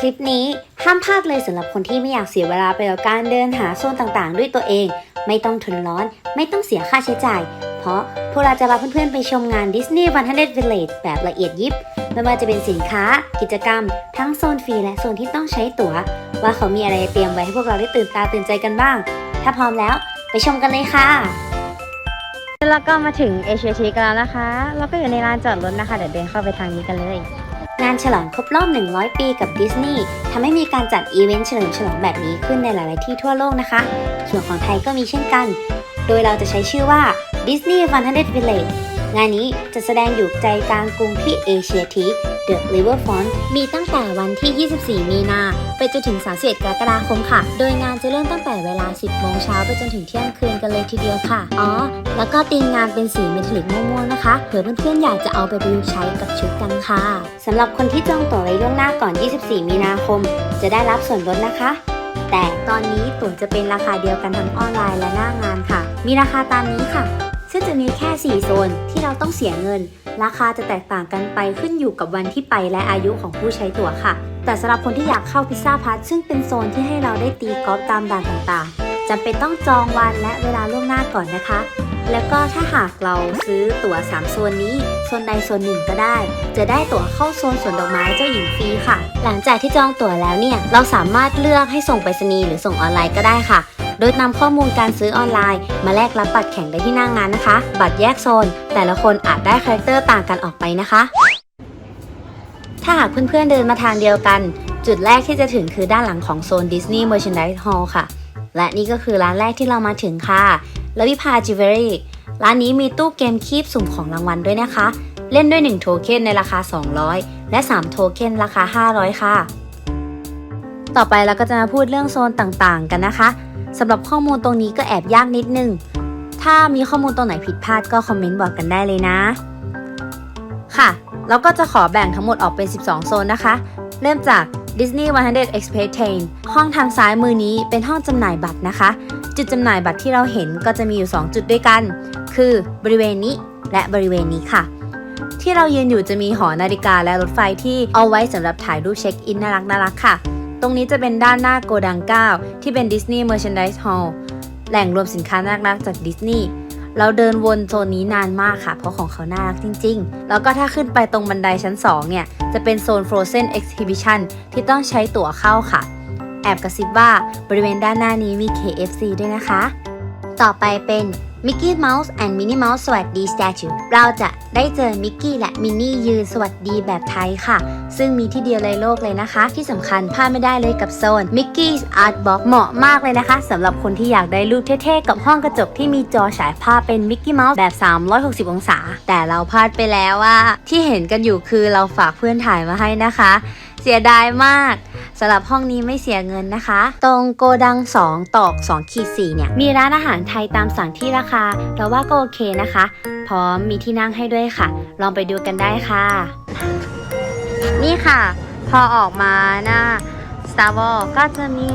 คลิปนี้ห้ามพลาดเลยสำหรับคนที่ไม่อยากเสียเวลาไปกับการเดินหาโซนต่างๆ ด้วยตัวเอง ไม่ต้องทนร้อน ไม่ต้องเสียค่าใช้จ่าย เพราะพวกเราจะพาเพื่อนๆไปชมงาน Disney 100 Village แบบละเอียดยิบ ไม่ว่าจะเป็นสินค้า กิจกรรม ทั้งโซนฟรีและโซนที่ต้องใช้ตั๋ว ว่าเขามีอะไรเตรียมไว้ให้พวกเราได้ตื่นตาตื่นใจกันบ้าง ถ้าพร้อมแล้วไปชมกันเลยค่ะแล้วก็มาถึงเอเชียทีกันแล้วนะคะแล้วก็อยู่ในลานจอดรถนะคะ เดี๋ยวเดินเข้าไปทางนี้กันเลย งานฉลองครบรอบ 100 ปีกับดิสนีย์ทำให้มีการจัดอีเวนต์เฉลิมฉลองแบบนี้ขึ้นในหลาย ๆ ที่ทั่วโลกนะคะ ส่วนของไทยก็มีเช่นกัน โดยเราจะใช้ชื่อว่า Disney 100 Village งานนี้จะแสดงอยู่ใจกลางกรุงที่เอเชียทีเดอะริเวอร์ฟอนมีตั้งแต่วันที่ 24 มีนา ไปจนถึง 31 กรกฎาคมค่ะ โดยงานจะเริ่มตั้งแต่เวลา 10 โมงเช้าไปจนถึงเที่ยงคืนกันเลยทีเดียวค่ะ อ๋อ แล้วก็ธีมงานเป็นสีเมทัลลิกม่วงๆนะคะ เผื่อเพื่อนๆอยากจะเอาไปประยุกต์ใช้กับชุดกันค่ะสำหรับคนที่จองตั๋วไว้ล่วงหน้าก่อน 24 มีนาคม จะได้รับส่วนลดนะคะแต่ตอนนี้ตั๋วจะเป็นราคาเดียวกันทั้งออนไลน์และหน้างานค่ะ มีราคาตามนี้ค่ะ ซึ่งจะมีแค่ 4 โซนที่เราต้องเสียเงิน ราคาจะแตกต่างกันไปขึ้นอยู่กับวันที่ไปและอายุของผู้ใช้ตั๋วค่ะ แต่สำหรับคนที่อยากเข้าพิซซ่าพัทซึ่งเป็นโซนที่ให้เราได้ตีกอล์ฟตามด่านต่างๆจำเป็นต้องจองวันและเวลาล่วงหน้าก่อนนะคะ แล้วก็ถ้าหากเราซื้อตั๋ว 3 โซนนี้ โซนใดโซนหนึ่งก็ได้ จะได้ตั๋วเข้าโซนสวนดอกไม้เจ้าหญิงฟรีค่ะ หลังจากที่จองตั๋วแล้วเนี่ย เราสามารถเลือกให้ส่งไปรษณีย์หรือส่งออนไลน์ก็ได้ค่ะ โดยนำข้อมูลการซื้อออนไลน์ มาแลกรับบัตรแข่งได้ที่หน้างงานนะคะ บัตรแยกโซน แต่ละคนอาจได้คาแรคเตอร์ต่างกันออกไปนะคะ ถ้าหากเพื่อนๆเดินมาทางเดียวกัน จุดแรกที่จะถึงคือด้านหลังของโซน Disney Merchandise Hall ค่ะ และนี่ก็คือร้านแรกที่เรามาถึงค่ะลวิพาจิวเวลรี่ร้านนี้มีตู้เกมคีบสุ่มของรางวัลด้วยนะคะ เล่นด้วย 1 โทเค็นในราคา 200 และ 3 โทเค็นราคา 500 ค่ะ ต่อไปเราก็จะมาพูดเรื่องโซนต่างๆ กันนะคะ สำหรับข้อมูลตรงนี้ก็แอบยากนิดนึง ถ้ามีข้อมูลตรงไหนผิดพลาดก็คอมเมนต์บอกกันได้เลยนะ ค่ะเราก็จะขอแบ่งทั้งหมดออกเป็น 12 โซนนะคะ เริ่มจาก Disney 100 Express Train ห้องทางซ้ายมือนี้เป็นห้องจำหน่ายบัตรนะคะ จุดจำหน่ายบัตรที่เราเห็นก็จะมีอยู่ 2 จุดด้วยกัน คือบริเวณนี้และบริเวณนี้ค่ะ ที่เรายืนอยู่จะมีหอนาฬิกาและรถไฟที่เอาไว้สำหรับถ่ายรูปเช็คอินน่ารักน่ารักค่ะ ตรงนี้จะเป็นด้านหน้าโกดัง 9 ที่เป็น Disney Merchandise Hall แหล่งรวมสินค้าน่ารักจากดิสนีย์เราเดินวนโซนนี้นานมากค่ะ เพราะของเขาน่ารักจริง ๆ แล้วก็ถ้าขึ้นไปตรงบันไดชั้น 2 เนี่ย จะเป็นโซน Frozen Exhibition ที่ต้องใช้ตั๋วเข้าค่ะ แอบกระซิบว่าบริเวณด้านหน้านี้มี KFC ด้วยนะคะ ต่อไปเป็น Mickey Mouse and Minnie Mouse สวัสดี Statue เราจะได้เจอมิกกี้และมินนี่ยืนสวัสดีแบบไทยค่ะ ซึ่งมีที่เดียวในโลกเลยนะคะ ที่สำคัญพลาดไม่ได้เลยกับโซน Mickey's Art Box เหมาะมากเลยนะคะสำหรับคนที่อยากได้รูปเท่ๆ กับห้องกระจกที่มีจอฉายภาพเป็น Mickey Mouse แบบ 360 องศา แต่เราพลาดไปแล้วว่า ที่เห็นกันอยู่คือเราฝากเพื่อนถ่ายมาให้นะคะ เสียดายมาก สำหรับห้องนี้ไม่เสียเงินนะคะ ตรงโกดัง 2 ตอก2ขีด4เนี่ย มีร้านอาหารไทยตามสั่งที่ราคา เราว่าก็โอเคนะคะ พร้อมมีที่นั่งให้ด้วยค่ะ ลองไปดูกันได้ค่ะ นี่ค่ะ พอออกมาหน้า Star Wars ก็จะมี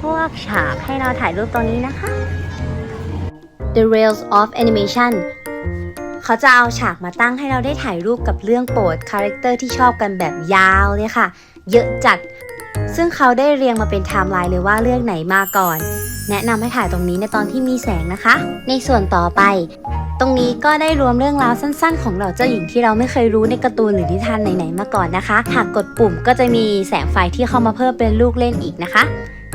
พวกฉากให้เราถ่ายรูปตรงนี้นะคะ The Rails of Animation เขาจะเอาฉากมาตั้งให้เราได้ถ่ายรูปกับเรื่องโปรดคาแรคเตอร์ที่ชอบกันแบบยาวเลยค่ะ เยอะจัด ซึ่งเขาได้เรียงมาเป็นไทม์ไลน์เลยว่าเรื่องไหนมาก่อน แนะนำให้ถ่ายตรงนี้ในตอนที่มีแสงนะคะ ในส่วนต่อไป ตรงนี้ก็ได้รวมเรื่องราวสั้น ๆ ของเหล่าเจ้าหญิงที่เราไม่เคยรู้ในการ์ตูนหรือนิทานไหนๆมาก่อนนะคะ หากกดปุ่มก็จะมีแสงไฟที่เข้ามาเพิ่มเป็นลูกเล่นอีกนะคะ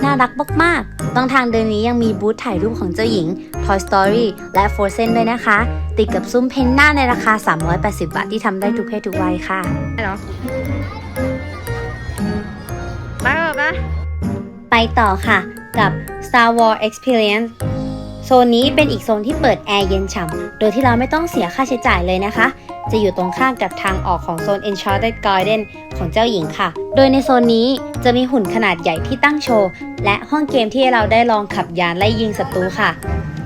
น่ารักมากๆตรงทางเดินนี้ยังมีบูธถ่ายรูปของเจ้าหญิง Toy Story และ Frozen ด้วยนะคะ ติดกับซุ้มเพนหน้าในราคา 380 บาทที่ทำได้ทุกเพศทุกวัยค่ะเหรอไปเถอะปะ ไปต่อค่ะกับ Star Wars Experience โซนนี้เป็นอีกโซนที่เปิดแอร์เย็นฉ่ำ โดยที่เราไม่ต้องเสียค่าใช้จ่ายเลยนะคะ จะอยู่ตรงข้ามกับทางออกของโซน Enchanted Garden ของเจ้าหญิงค่ะ โดยในโซนนี้จะมีหุ่นขนาดใหญ่ที่ตั้งโชว์ และห้องเกมที่เราได้ลองขับยานไล่ยิงศัตรูค่ะ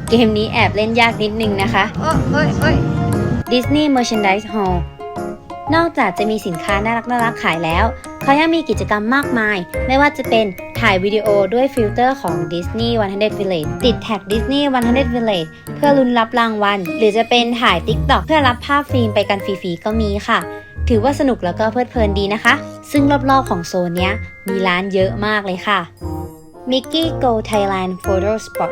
เกมนี้แอบเล่นยากนิดนึงนะคะโอ้ยเอ้ย Disney Merchandise Hall นอกจากจะมีสินค้าน่ารักน่ารักขายแล้ว เขายังมีกิจกรรมมากมาย ไม่ว่าจะเป็นถ่ายวิดีโอด้วยฟิลเตอร์ของ Disney 100 Village ติดแท็ก Disney 100 Village เพื่อลุ้นรับรางวัล หรือจะเป็นถ่าย TikTok เพื่อรับภาพฟิล์มไปกันฟรีๆก็มีค่ะ ถือว่าสนุกแล้วก็เพลิดเพลินดีนะคะ ซึ่งรอบๆของโซนเนี้ยมีร้านเยอะมากเลยค่ะ Mickey Go Thailand Photo Spot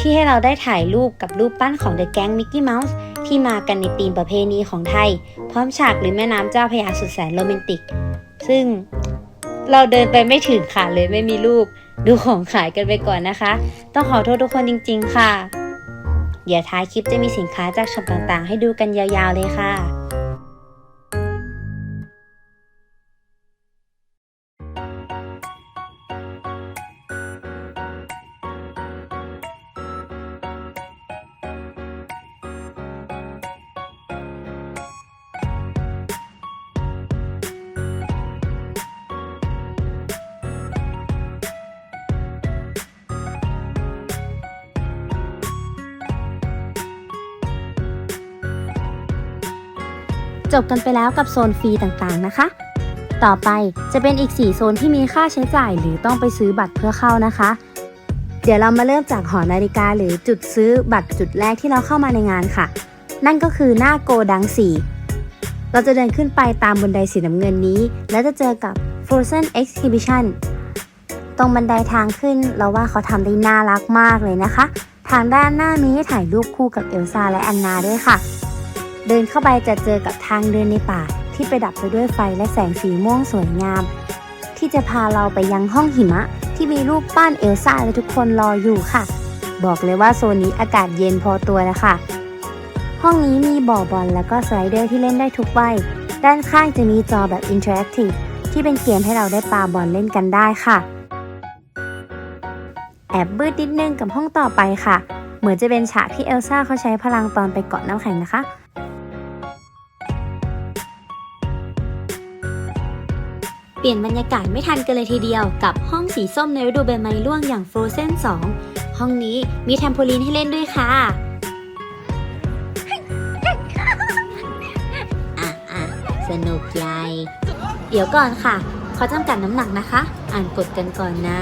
ที่ให้เราได้ถ่ายรูปกับรูปปั้นของ The Gang Mickey Mouse ที่มากันในธีมประเพณีของไทย พร้อมฉากหริมแม่น้ำเจ้าพระยาสุดแสนโรแมนติก ซึ่งเราเดินไปไม่ถึงค่ะเลยไม่มีรูป ดูของขายกันไปก่อนนะคะ ต้องขอโทษทุกคนจริง ๆ ค่ะ เดี๋ยวท้ายคลิปจะมีสินค้าจากช็อปต่างๆ ให้ดูกันยาวๆเลยค่ะ จบกันไปแล้วกับโซนฟรีต่างๆนะคะ ต่อไปจะเป็นอีก 4 โซนที่มีค่าใช้จ่ายหรือต้องไปซื้อบัตรเพื่อเข้านะคะ เดี๋ยวเรามาเริ่มจากหอนาฬิกาหรือจุดซื้อบัตรจุดแรกที่เราเข้ามาในงานค่ะ นั่นก็คือหน้าโกดัง 4 เราจะเดินขึ้นไปตามบันไดสีน้ำเงินนี้ แล้วจะเจอกับ Frozen Exhibition ตรงบันไดทางขึ้นเราว่าเขาทำได้น่ารักมากเลยนะคะ ทางด้านหน้ามีให้ถ่ายรูปคู่กับเอลซ่าและแอนนาด้วยค่ะ เดินเข้าไปจะเจอกับทางเดินในป่าที่ประดับไปด้วยไฟและแสงสีม่วงสวยงาม ที่จะพาเราไปยังห้องหิมะ ที่มีรูปปั้นเอลซ่าและทุกคนรออยู่ค่ะ บอกเลยว่าโซนนี้อากาศเย็นพอตัวนะคะห้องนี้มีบ่อบอลแล้วก็สไลเดอร์ที่เล่นได้ทุกวัยด้านข้างจะมีจอแบบอินเทอร์แอคทีฟที่เป็นเกมให้เราได้ปาบอลเล่นกันได้ค่ะ แอบบืดนิดนึงกับห้องต่อไปค่ะ เหมือนจะเป็นฉากที่เอลซ่าเขาใช้พลังตอนไปเกาะน้ำแข็งนะคะ เปลี่ยนบรรยากาศไม่ทันกันเลยทีเดียว กับห้องสีส้มในฤดูใบไม้ร่วงอย่าง Frozen 2 ห้องนี้มีแทมโพลีนให้เล่นด้วยค่ะอะอะสนุกใหญ่ เดี๋ยวก่อนค่ะ เขาจำกัดน้ำหนักนะคะ อ่านกฎกันก่อนนะ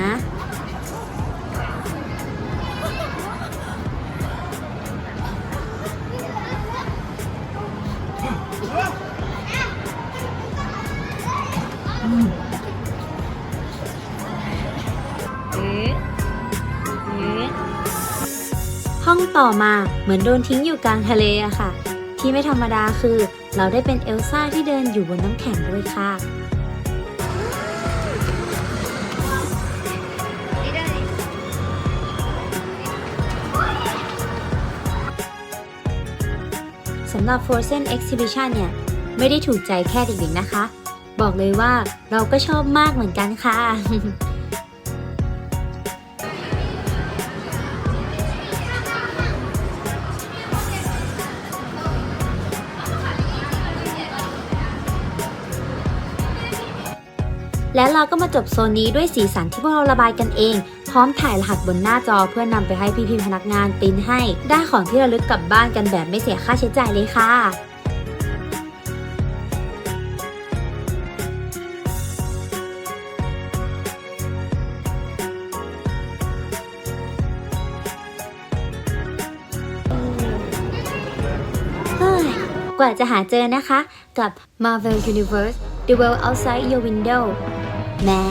ต่อมาเหมือนโดนทิ้งอยู่กลางทะเลอะค่ะ ที่ไม่ธรรมดาคือ เราได้เป็นเอลซ่าที่เดินอยู่บนน้ำแข็งด้วยค่ะสำหรับ Frozen Exhibition เนี่ย ไม่ได้ถูกใจแค่เด็กๆนะคะ บอกเลยว่าเราก็ชอบมากเหมือนกันค่ะ และเราก็มาจบโซนนี้ด้วยสีสันที่พวกเราระบายกันเอง พร้อมถ่ายรหัสบนหน้าจอเพื่อนำไปให้พี่ๆพนักงานปริ้นให้ ได้ของที่ระลึกกลับบ้านกันแบบไม่เสียค่าใช้จ่ายเลยค่ะเฮ้ยกว่าจะหาเจอนะคะ กับ Marvel Universe The World Outside Your Window แม้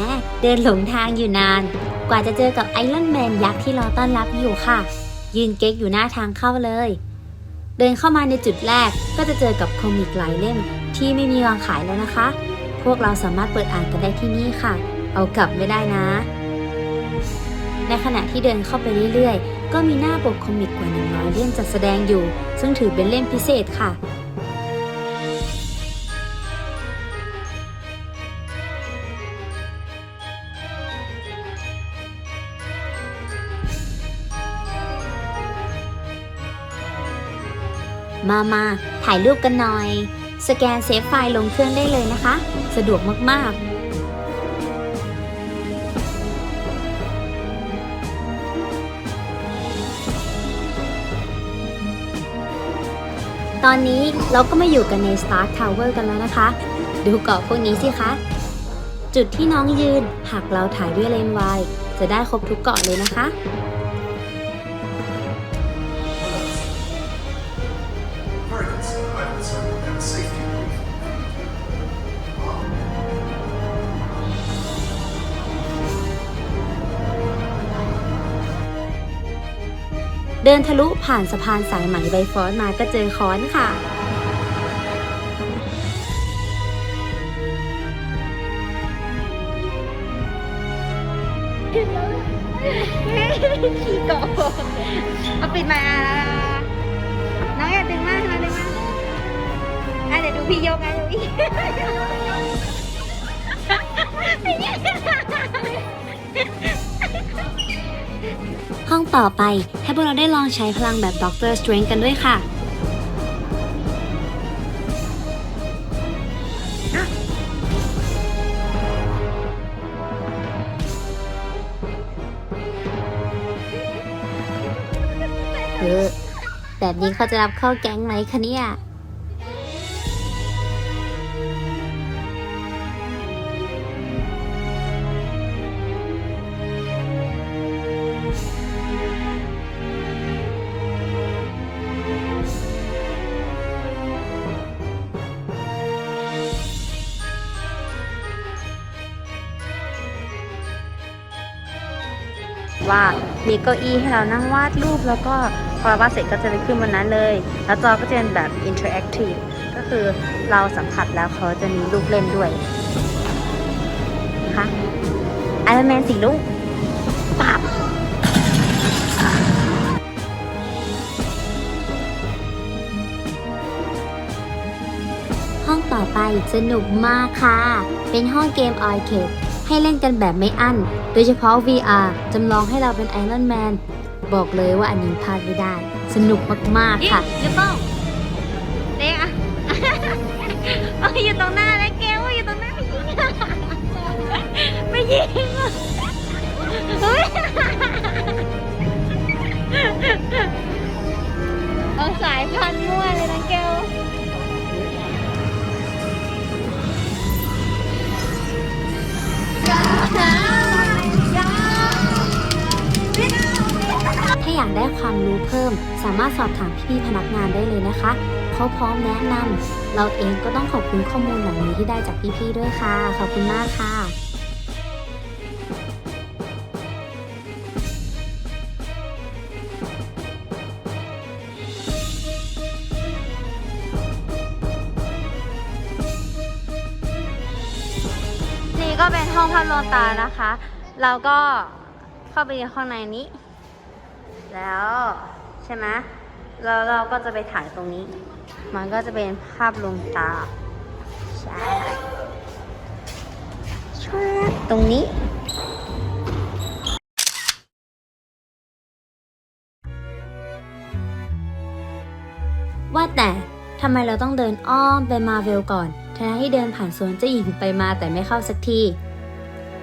เดินหลงทางอยู่นาน กว่าจะเจอกับไอรอนแมนยักษ์ที่รอต้อนรับอยู่ค่ะ ยืนเก๊กอยู่หน้าทางเข้าเลย เดินเข้ามาในจุดแรกก็จะเจอกับคอมิกหลายเล่มที่ไม่มีวางขายแล้วนะคะ พวกเราสามารถเปิดอ่านกันได้ที่นี่ค่ะ เอากลับไม่ได้นะ ในขณะที่เดินเข้าไปเรื่อยๆ ก็มีหน้าปกคอมิกกว่า 100 เล่มจัดแสดงอยู่ ซึ่งถือเป็นเล่มพิเศษค่ะ มามาถ่ายรูปกันหน่อย สแกนเซฟไฟล์ลงเครื่องได้เลยนะคะ สะดวกมากๆตอนนี้เราก็มาอยู่กันใน Star Tower กันแล้วนะคะ ดูเกาะพวกนี้สิคะ จุดที่น้องยืนหากเราถ่ายด้วยเลนส์วายจะได้ครบทุกเกาะเลยนะคะ เดินทะลุผ่านสะพานสายไหมไบฟอสมาก็เจอค้อนค่ะขี้โกงเอาปิดมาน้องอย่าดึงมากนะดึงมากอะเดี๋ยวดูพี่ยกไงดูพี่ ห้องต่อไปให้พวกเราได้ลองใช้พลังแบบด็อกเตอร์สเตรนกันด้วยค่ะ เออแบบนี้เขาจะรับเข้าแก๊งไหมคะเนี่ย มีเก้าอี้ให้เรานั่งวาดรูป แล้วก็พอเราวาดเสร็จก็จะไปขึ้นบนนั้นเลย แล้วจอก็จะเป็นแบบอินเทอร์แอคทีฟก็คือเราสัมผัสแล้วเขาจะมีลูกเล่นด้วยนะคะไอรอนแมนสีลูกปับห้องต่อไปสนุกมากค่ะ เป็นห้องเกมอาร์เคด ให้เล่นกันแบบไม่อั้น โดยเฉพาะ VR จำลองให้เราเป็นไอรอนแมน บอกเลยว่าอันนี้พลาดไม่ได้ สนุกมาก ๆ ค่ะเดี๋ยวต้องเด็กอะออยู่ตรงหน้าแล้วแกว่าอยู่ตรงหน้าไม่ยิงไม่ยิงเอาสายพันธุ์มั่ว อยากได้ความรู้เพิ่ม สามารถสอบถามพี่พนักงานได้เลยนะคะ เขาพร้อมแนะนำเราเองก็ต้องขอบคุณข้อมูลเหล่านี้ที่ได้จากพี่ๆด้วยค่ะ ขอบคุณมากค่ะนี่ก็เป็นห้องพัดลมตานะคะเราก็เข้าไปในข้างในนี้ แล้วใช่ไหมแล้วเราก็จะไปถ่ายตรงนี้ มันก็จะเป็นภาพลวงตา ใช่ชวบตรงนี้ว่าแต่ทำไมเราต้องเดินอ้อมไปมาเวลก่อนทั้งที่เดินผ่านสวนเจ้าหญิงไปมาแต่ไม่เข้าสักที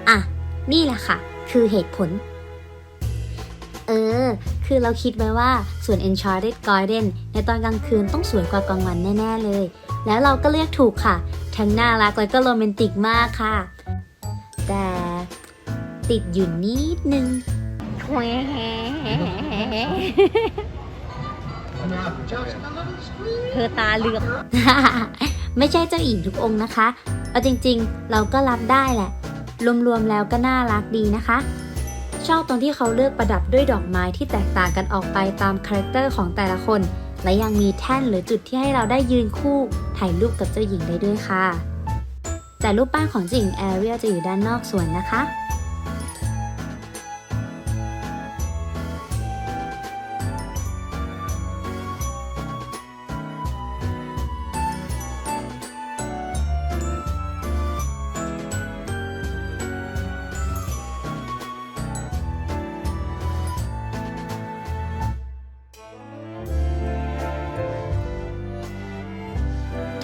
อะ นี่แหละค่ะ คือเหตุผล เออ คือเราคิดไว้ว่าสวน Enchanted Garden ในตอนกลางคืนต้องสวยกว่ากลางวันแน่ ๆ เลย แล้วเราก็เลือกถูกค่ะ ทั้งน่ารักแล้วก็โรแมนติกมากค่ะ แต่ติดอยู่นิดนึงเธอตาเหลือก ไม่ใช่เจ้าหญิงทุกองค์นะคะ เอาจริงๆ เราก็รับได้แหละ รวมๆแล้วก็น่ารักดีนะคะ ชอบตรงที่เขาเลือกประดับด้วยดอกไม้ที่แตกต่างกันออกไปตามคาแรคเตอร์ของแต่ละคน และยังมีแท่นหรือจุดที่ให้เราได้ยืนคู่ถ่ายรูปกับเจ้าหญิงได้ด้วยค่ะ แต่รูปปั้นของเจ้าหญิงแอเรียลจะอยู่ด้านนอกสวนนะคะ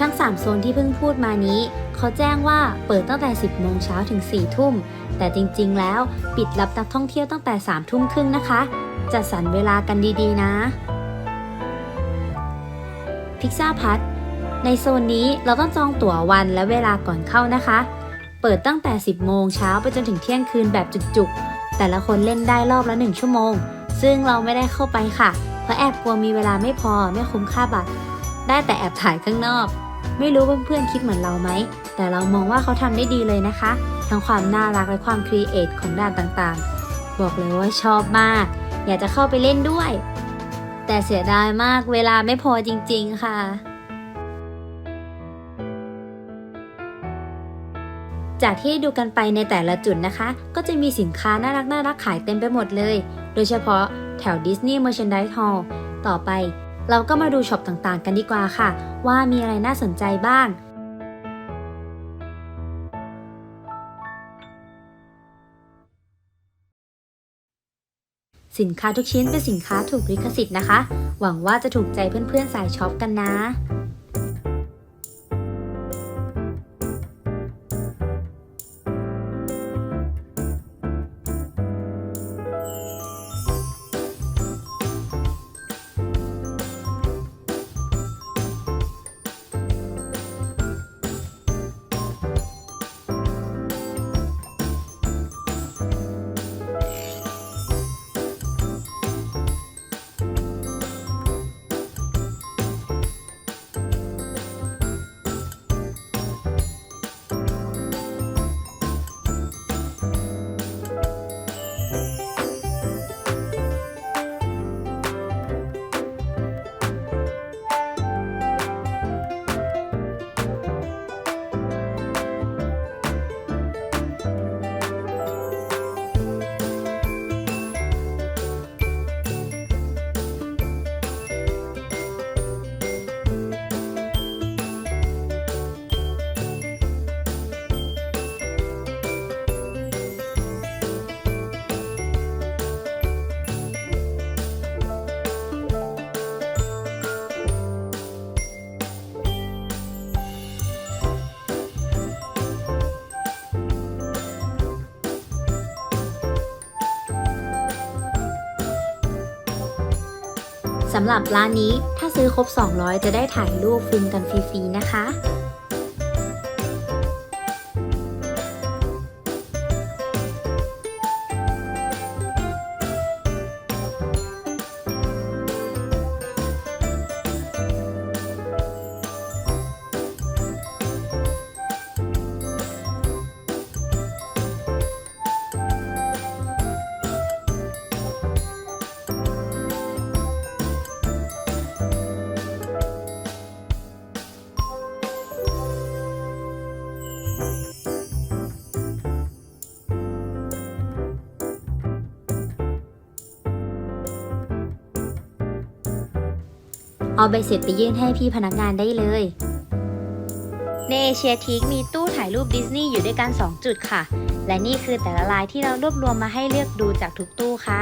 ทั้ง 3 โซนที่เพิ่งพูดมานี้ เขาแจ้งว่าเปิดตั้งแต่ 10 โมงเช้าถึง 4 ทุ่ม แต่จริงๆ แล้วปิดรับนักท่องเที่ยวตั้งแต่ 3 ทุ่มครึ่งนะคะ จัดสรรเวลากันดีๆ นะพิกซ่าพัทในโซนนี้เราต้องจองตั๋ววันและเวลาก่อนเข้านะคะ เปิดตั้งแต่ 10 โมงเช้าไปจนถึงเที่ยงคืนแบบจุกๆ แต่ละคนเล่นได้รอบละ 1 ชั่วโมง ซึ่งเราไม่ได้เข้าไปค่ะ เพราะแอบกลัวมีเวลาไม่พอไม่คุ้มค่าบัตร ได้แต่แอบถ่ายข้างนอก ไม่รู้เพื่อนๆคิดเหมือนเราไหม แต่เรามองว่าเขาทำได้ดีเลยนะคะ ทั้งความน่ารักและความครีเอทของด่านต่างๆ บอกเลยว่าชอบมาก อยากจะเข้าไปเล่นด้วย แต่เสียดายมากเวลาไม่พอจริง ๆ ค่ะ จากที่ดูกันไปในแต่ละจุดนะคะ ก็จะมีสินค้าน่ารักน่ารักขายเต็มไปหมดเลย โดยเฉพาะแถว Disney Merchandise Hall ต่อไป เราก็มาดูช็อปต่างๆ กันดีกว่าค่ะ ว่ามีอะไรน่าสนใจบ้างสินค้าทุกชิ้นเป็นสินค้าถูกลิขสิทธิ์นะคะ หวังว่าจะถูกใจเพื่อนๆสายช็อปกันนะ สำหรับร้านนี้ถ้าซื้อครบ 200 จะได้ถ่ายรูปฟิล์มกันฟรีๆนะคะ เอาใบเสร็จไปยื่นให้พี่พนักงานได้เลยในเอเชียทีกมีตู้ถ่ายรูปดิสนีย์อยู่ด้วยกัน 2 จุดค่ะ และนี่คือแต่ละลายที่เรารวบรวมมาให้เลือกดูจากทุกตู้ค่ะ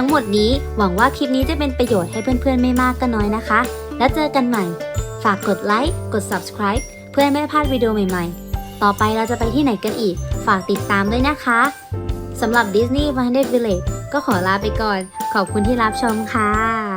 ทั้งหมดนี้หวังว่าคลิปนี้จะเป็นประโยชน์ให้เพื่อนๆไม่มากก็น้อยนะคะ แล้วเจอกันใหม่ ฝากกดไลค์ กด subscribe เพื่อไม่พลาดวิดีโอใหม่ๆ ต่อไปเราจะไปที่ไหนกันอีก ฝากติดตามด้วยนะคะสำหรับ Disney 100 Village ก็ขอลาไปก่อน ขอบคุณที่รับชมค่ะ